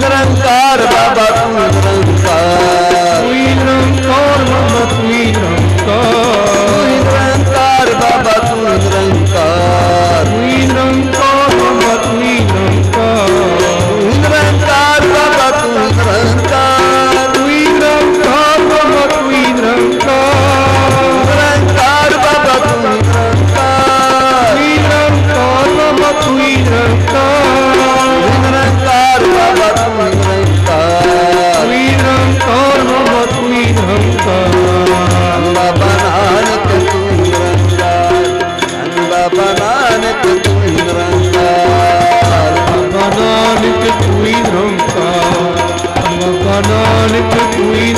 ਤੂੰ ਹੀ ਨਿਰੰਕਾਰ ਬਾਬਾ ਨਾਨਕ ਤੂੰ ਹੀ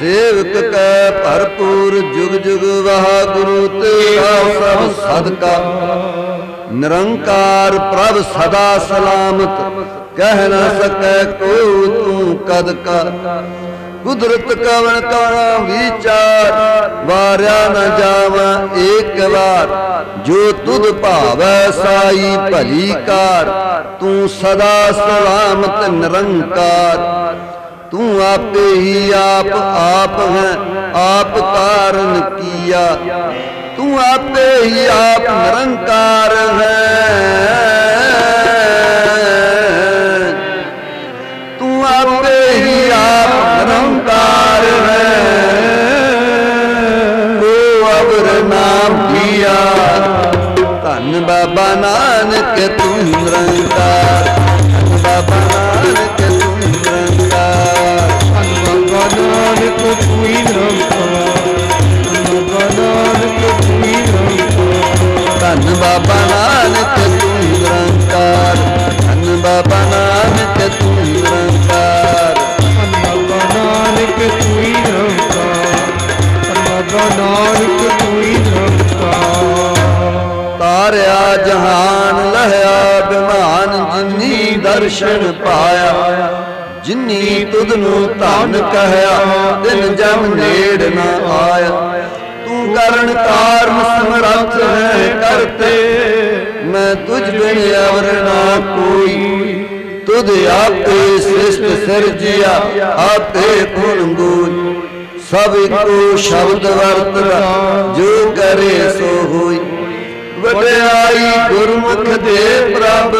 ਸੇਵਕ ਕੈ ਭਰਪੂਰ ਜੁਗ ਜੁਗ ਵਾਹਿਗੁਰੂ ਤੇਰਾ ਸਭ ਸਦਕਾ। ਨਿਰੰਕਾਰ ਪ੍ਰਭ ਸਦਾ ਸਲਾਮਤ, ਕਹਿ ਨਾ ਸਕੈ ਕੋ ਤੂੰ ਕਦ ਕਾ। ਕੁਦਰਤ ਕਵਨ ਕਵਨ ਵਿਚਾਰ ਵਾਰਿਆ ਨ ਜਾਵਾਂ ਏਕ ਵਾਰ। ਜੋ ਤੁਧ ਭਾਵੈ ਸਾਈ ਭਲੀ ਕਾਰ, ਤੂੰ ਸਦਾ ਸਲਾਮਤ ਨਿਰੰਕਾਰ। ਤੂੰ ਆਪੇ ਹੀ ਆਪ ਆਪ ਹੈ, ਆਪ ਕਾਰਨ ਕੀਆ। ਤੂੰ ਆਪੇ ਹੀ ਆਪ ਨਿਰੰਕਾਰ। ਬਾਬਾ ਤਾਰਿਆ ਲਹਿਆ, ਬਿਮਾਨ ਜਿਨੀ ਦਰਸ਼ਨ ਪਾਇਆ, ਜਿਨੀ ਤੁਧ ਨੂੰ ਧਨ ਕਹਿਆ ਦਿਨ ਜਮ ਨੇੜ ਨਾ ਆਇਆ। ਤੂੰ ਕਰਨ ਕਾਰਨ ਸਮਰੱਥ ਹੈ ਕਰਤੇ ਮੈਂ ਤੁਝ ਬਿਨ ਅਵਰ ਨਾ ਕੋਈ। ਤੁਧ ਆਪੇ ਸ੍ਰਿਸ਼ਟ ਸਿਰਜਿਆ, ਆਪੇ ਗੁਣ ਗੋਈ ਸਭ ਇੱਕੋ ਸ਼ਬਦ ਵਰਤਦਾ, ਜੋ ਕਰੇ ਸੋ ਹੋਈ। ਵਡਿਆਈ ਗੁਰਮੁਖ ਦੇ ਪ੍ਰਭ,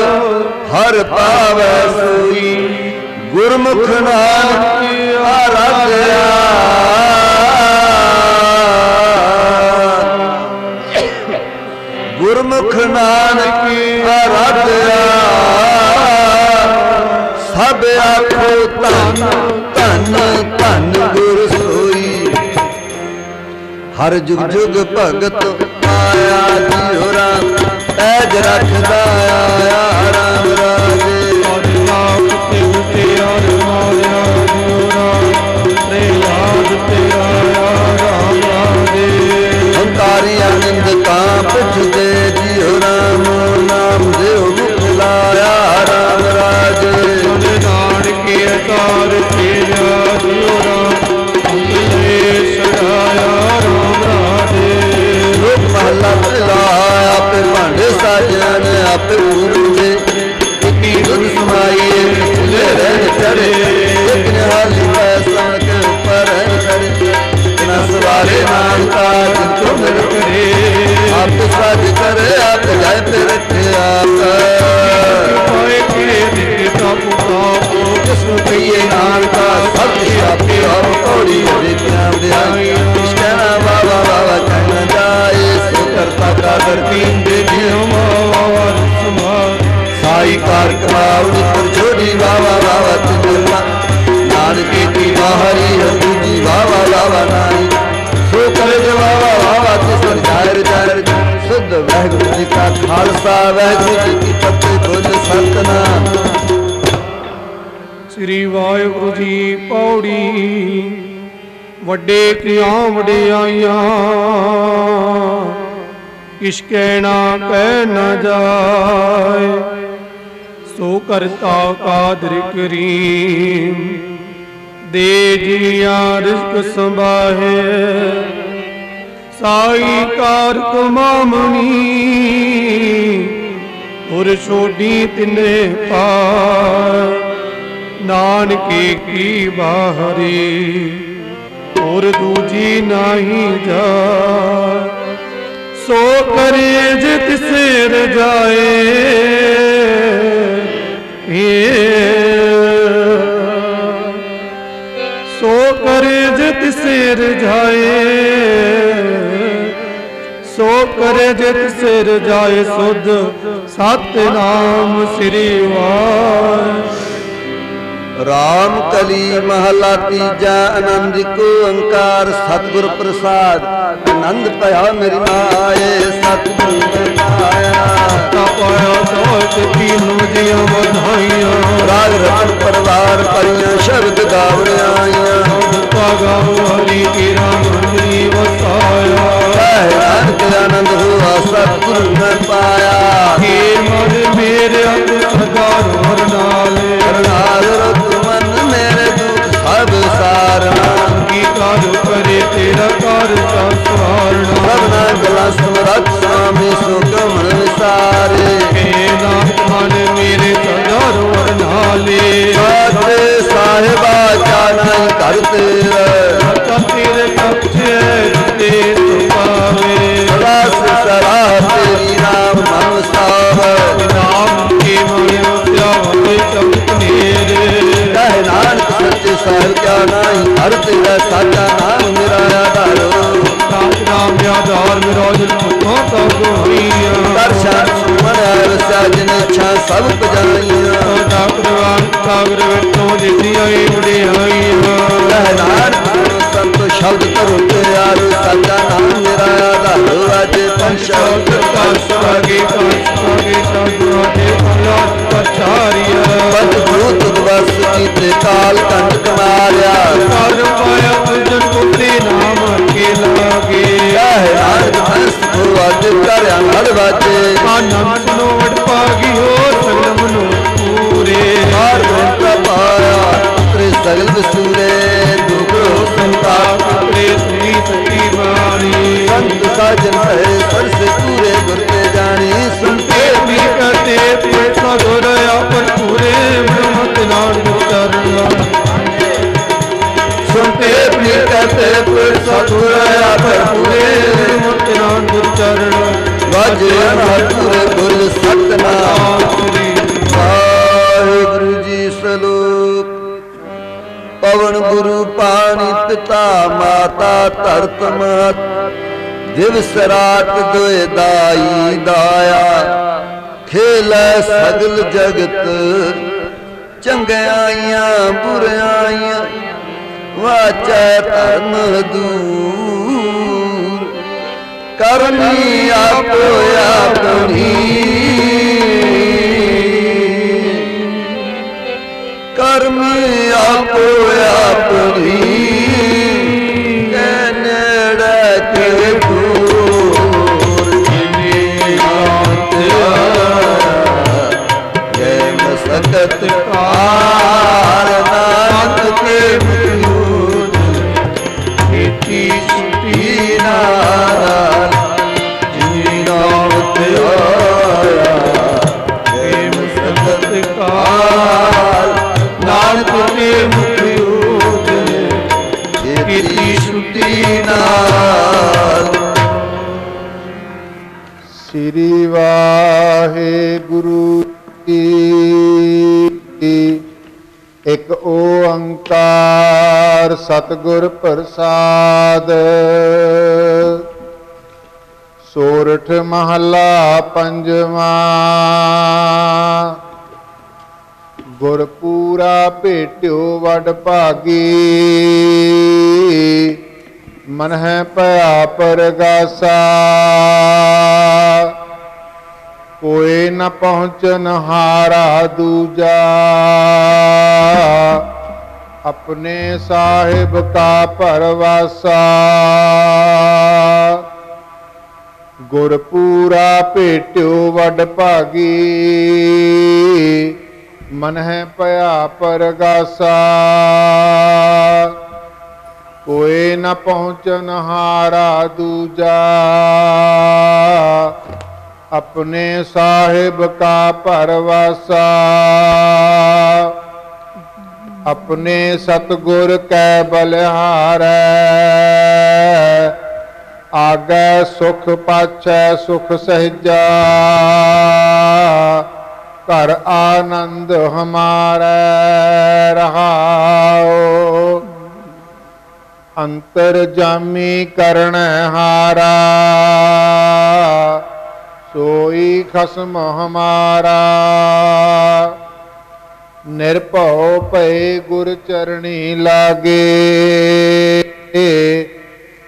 ਹਰ ਪਾਵੈ ਸੋਈ। ਗੁਰਮੁਖ ਨਾਨਕ ਆਰਾਧਿਆ। ਗੁਰਮੁਖ ਨਾਨਕ ਆਰਾਧਿਆ। ਸਭ ਆਖੋ ਧੰਨ ਧੰਨ ਧੰਨ ਗੁਰ ਸੋਈ। ਹਰ ਜੁਗ ਜੁਗ ਭਗਤ ਆਇਆ ਜੀਉ ਰਾਮ ਐਜ ਰੱਖਦਾ ਆਇਆ ਰਾਮ ਰਾਜੇ। ਖਾਲਸਾ ਵਾਹਿਗੁਰੂ ਜੀ ਕੀ ਫਤਿਹ, ਬੋਲ ਸਤਨਾਮ। ਸ੍ਰੀ ਵਾਹਿਗੁਰੂ ਜੀ ਪੌੜੀ, ਵੱਡੇ ਕਿਆਂ ਵਡਿਆਈਆਂ ਕਿਛ ਕਹਿਣਾ ਕਹਿ ਨਾ ਜਾਏ, ਸੋ ਕਰਤਾ ਕਾਦਰ ਕਰੀਮ। ਦੇ ਜੀਆਂ ਰਿਸ਼ਕ ਸੰਭਾਹੇ ਸਾਈ ਕਾਰ ਕਮਾਮਣੀ ਉਰ ਛੋਡੀ ਤਿਨੇ ਪਾਰ। ਨਾਨਕੇ ਕੀ ਬਾਹਰੀ। ਔਰ ਦੂਜੀ ਨਹੀਂ ਜਾ ਸੋ ਕਰੇ ਜਿਤ ਸਿਰ ਜਾਏ। ਸੋ ਕਰੇ ਜਿਤ ਸਿਰ ਜਾਏ। ਕਰੇ ਜਿਤ ਸਿਰ ਜਾਏ ਸੁਧ ਸਤਨਾਮ ਸ੍ਰੀ ਵਾਹਿ ਰਾਮ ਕਲੀ ਮਹਲਾ ਤੀਜਾ ਆਨੰਦ ਕੋ ਓੰਕਾਰ ਸਤਿਗੁਰ ਪ੍ਰਸਾਦ। ਆਨੰਦ ਭਇਆ ਮੇਰੀ ਮਾਏ ਸਤਿਗੁਰ ਪਾਇਆ ਤਾ ਪਾਇਆ ਸੋਚ ਤੀਨੋਂ ਦੀਆਂ ਵਧਾਈਆਂ। ਰਾਗ ਰਤਨ ਪਰਵਾਰ ਪਰੀਆਂ ਸ਼ਬਦ ਗਾਵਣੀਆਂ ਆਈਆਂ। ਗਾਉ ਹਰੀ ਕੀ ਰਾਮ ਨਾਨਕ ਆਨੰਦ ਹੋਆ ਸਤਿਗੁਰ ਨੇ ਪਾਇਆ। ਹੇ ਮਨ ਮੇਰੇ ਅੰਗ ਸਦਾਰ ਹਰ ਤੇਰਾ ਸਾਚਾ ਨਾਮ ਮੇਰਾ ਆਧਾਰੋ। ਸਾਚ ਨਾਮ ਆਧਾਰ ਮੇਰਾ ਜਨ ਮੁਖੋਂ ਕਬ ਹੋਈਆ ਦਰਸ਼ਨ ਸੁਮਨ ਰਸਾ ਜਿਨ ਇੱਛਾ ਸਭ ਪਜਾਈਆਂ। ਸਦਾ ਪ੍ਰਵਾਨ ਸਾਗਰ ਵਿੱਚੋਂ ਜਿਤੀ ਆਈ ਵਡਿਆਈਆਂ ਕਹਿ ਕਾਲ ਕੰਟਕ ਮਾਰਿਆ। ਕਰ ਪਾਇਆ ਅਰਜਨ ਪੁੱਤਰੀ ਨਾਮ ਕੇ ਲਾਗੇ। ਕਹਿ ਨਾਨਕ ਹੰਸ ਅੱਜ ਕਰਿਆ ਹੜ ਵਾਜੇ। ਆਨੰਦ ਸੁਨੋ ਵਡ ਪਾਗੀ ਹੋ ਸਗਲ ਮਨੋ ਪੂਰੇ। ਮਾਰ ਬੰਤਾ ਪਾਇਆ ਤੇਰੇ ਸਗਲ ਵਿਸੂਰੇ ਦੁਖੋ ਸੰਤਾਪ ਆਪਣੇ ਸ੍ਰੀ ਸਤੀ ਬਾਣੀ। ਸੰਤ ਸਾਜਨ ਹੈ ਸਰਸ ਪੂਰੇ ਗੁਰ ਤੇ ਜਾਣੀ। ਸੁਨਤੇ ਤੇ ਵੀ ਕਰਤੇ ਤੇ ਸਗੁਰ ਆਪਨ ਪੂਰੇ ਬ੍ਰਹਮਤ ਨਾਮ ਚਰਨਾ ਸੁਨਤੇ ਵੀ ਪੁਰ ਸਤੁਰ ਆਪਰ ਪੂਰੇ ਨਾਮ ਚਰਨਾ ਵਾਜੇ ਅਨਹਤੁਰ ਗੁਰ ਸਤਨਾਮ। ਵਾਹਿਗੁਰੂ ਜੀ ਸਲੋਕ। ਪਵਨ ਗੁਰੂ ਪਾਣੀ ਪਿਤਾ ਮਾਤਾ ਧਰਤ ਮਹਤ। ਦਿਵਸ ਰਾਤ ਦੋਇ ਦਾਈ ਦਾਇਆ। ਖੇਲੈ ਸਗਲ ਜਗਤ। ਚੰਗਿਆਈਆਂ ਬੁਰਿਆਈਆਂ ਵਾਚੈ ਧਰਮ ਦੂਰ। ਕਰਨੀ ਆਪੋ ਆਪਣੀ। ਕਰਮ ਆਪੋ ਆਪਣੀ ਸਤਿਗੁਰ ਪ੍ਰਸਾਦ। ਸੋਰਠ ਮਹਲਾ ਪੰਜਵਾਂ। ਗੁਰਪੂਰਾ ਭੇਟਿਓ ਵਡ ਭਾਗੀ। ਮਨ ਹੈ ਭਇਆ ਪਰਗਾਸਾ। ਕੋਏ ਨ ਪਹੁੰਚਨ ਹਾਰਾ ਦੂਜਾ। ਆਪਣੇ ਸਾਹਿਬ ਕਾ ਪਰਵਾਸਾ। ਗੁਰਪੂਰਾ ਭੇਟਿਓ ਵਡ ਭਾਗੀ। ਮਨ ਹੈ ਭਇਆ ਪਰਗਾਸਾ। ਕੋਏ ਨ ਪਹੁੰਚਨ ਹਾਰਾ ਦੂਜਾ। ਆਪਣੇ ਸਾਹਿਬ ਕਾ ਪਰਵਾਸਾ। ਆਪਣੇ ਸਤਗੁਰ ਕੈ ਬਲਿਹਾਰੈ। ਆਗੈ ਸੁਖ ਪਾਛੈ, ਸੁਖ ਸਹਿਜਾ। ਕਰ ਆਨੰਦ ਹਮਾਰੈ ਰਹਾਓ ਅੰਤਰ ਜਾਮੀ ਕਰਣ ਹਾਰਾ। ਸੋਈ ਖਸਮ ਹਮਾਰਾ। ਨਿਰਭਉ ਭਏ ਗੁਰ ਚਰਣੀ ਲਾਗੇ।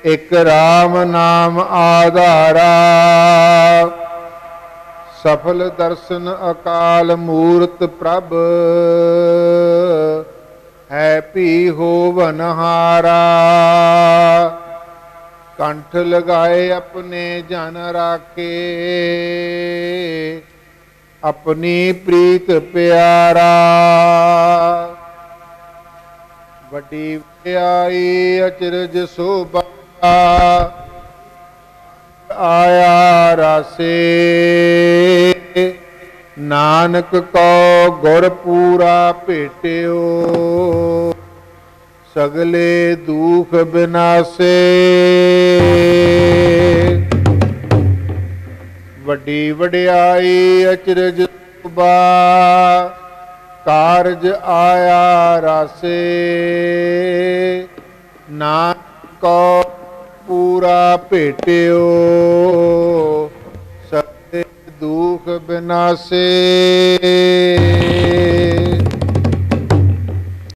ਇਕ RAM ਨਾਮ ਆਧਾਰਾ। ਸਫਲ ਦਰਸ਼ਨ ਅਕਾਲ ਮੂਰਤ ਪ੍ਰਭ। ਹੈ ਪੀ ਹੋਵਨ ਹਾਰਾ। ਕੰਠ ਲਗਾਏ ਆਪਣੇ ਜਨ ਰਾਖੇ। ਆਪਣੀ ਪ੍ਰੀਤ ਪਿਆਰਾ। ਵੱਡੀ ਵਿਆਈ ਅਚਰਜ ਸੋਭਾ। ਆਇਆ ਰਾਸੇ। ਨਾਨਕ ਕੋ ਗੁਰ ਪੂਰਾ ਭੇਟਿਓ। ਸਗਲੇ ਦੁਖ ਬਿਨਾਸੇ। ਵੱਡੀ ਵਡਿਆਈ ਅਚਰਜ ਸੁਬਾ ਕਾਰਜ ਆਇਆ ਰਾਸੇ। ਨਾਨਕ ਕੋ ਪੂਰਾ ਭੇਟਿਓ ਸਤੇ ਦੁਖ ਬਿਨਾਸੇ।